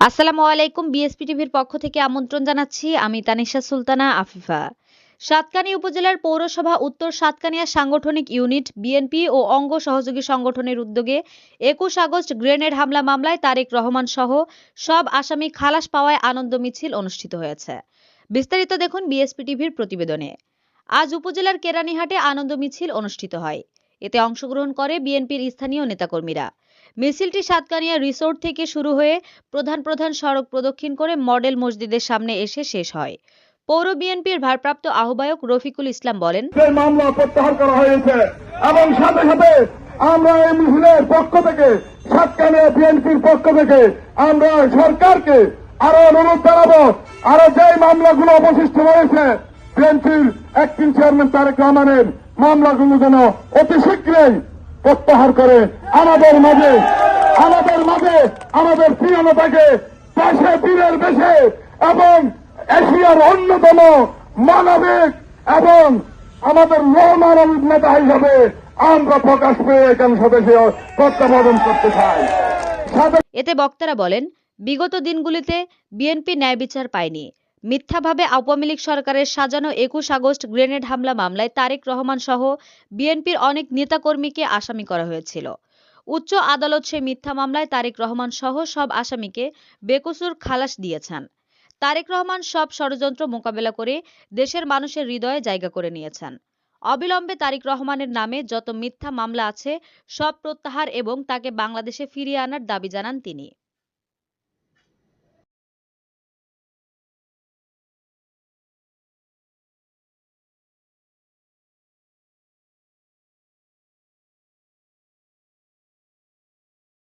আসসালামু আলাইকুম বিএসপি টিভির পক্ষ থেকে আমন্ত্রণ জানাচ্ছি আমি তানিশা সুলতানা আফিফা। সাতকানিয়া উপজেলার পৌরসভা উত্তর সাতকানিয়া সাংগঠনিক ইউনিট বিএনপি ও অঙ্গ সহযোগী সংগঠনের উদ্যোগে একুশ আগস্ট গ্রেনেড হামলা মামলায় তারেক রহমান সহ সব আসামি খালাস পাওয়ায় আনন্দ মিছিল অনুষ্ঠিত হয়েছে। বিস্তারিত দেখুন বিএসপি টিভির প্রতিবেদনে। আজ উপজেলার কেরানীহাটে আনন্দ মিছিল অনুষ্ঠিত হয়। এতে অংশগ্রহণ করে বিএনপির স্থানীয় নেতাকর্মীরা। মিছিলটি সাতকানিয়া রিসোর্ট থেকে শুরু হয়ে প্রধান প্রধান সড়ক প্রদক্ষিণ করে মডেল মসজিদের সামনে এসে শেষ হয়। পৌর বিএনপির ভারপ্রাপ্ত আহ্বায়ক রফিকুল ইসলাম বলেন মামলা প্রত্যাহার করা হয়েছে এবং সাথে সাথে আমরা এই মিছিলের পক্ষ থেকে সাতকানে বিএনপির পক্ষ থেকে আমরা সরকারকে আরও অনুরোধ জানাব। আরও যে মামলাগুলো অবশিষ্ট রয়েছে, বিএনপির অ্যাক্টিং চেয়ারম্যান তারেক রহমানের মামলাগুলো যেন অতি শীঘ্রই প্রত্যাহার করে আমাদের মাঝে আমাদের মাঝে, আমাদের প্রিয় দেশে বীরের বেশে এবং এশিয়ার অন্যতম মানবিক এবং আমাদের মানবিক নেতা হিসাবে আমরা প্রকাশ পেয়ে এখানে সদস্য প্রত্যাবর্তন করতে চাই। এতে বক্তারা বলেন, বিগত দিনগুলিতে বিএনপি ন্যায় বিচার পায়নি। মিথ্যাভাবে আওয়ামী লীগ সরকারের সাজানো একুশ আগস্ট গ্রেনেড হামলা মামলায় তারেক রহমান সহ বিএনপির অনেক নেতাকর্মীকে আসামি করা হয়েছিল। উচ্চ আদালত সে মিথ্যা মামলায় তারেক রহমান সহ সব আসামিকে বেকসুর খালাস দিয়েছেন। তারেক রহমান সব ষড়যন্ত্র মোকাবেলা করে দেশের মানুষের হৃদয়ে জায়গা করে নিয়েছেন। অবিলম্বে তারেক রহমানের নামে যত মিথ্যা মামলা আছে, সব প্রত্যাহার এবং তাকে বাংলাদেশে ফিরিয়ে আনার দাবি জানান তিনি।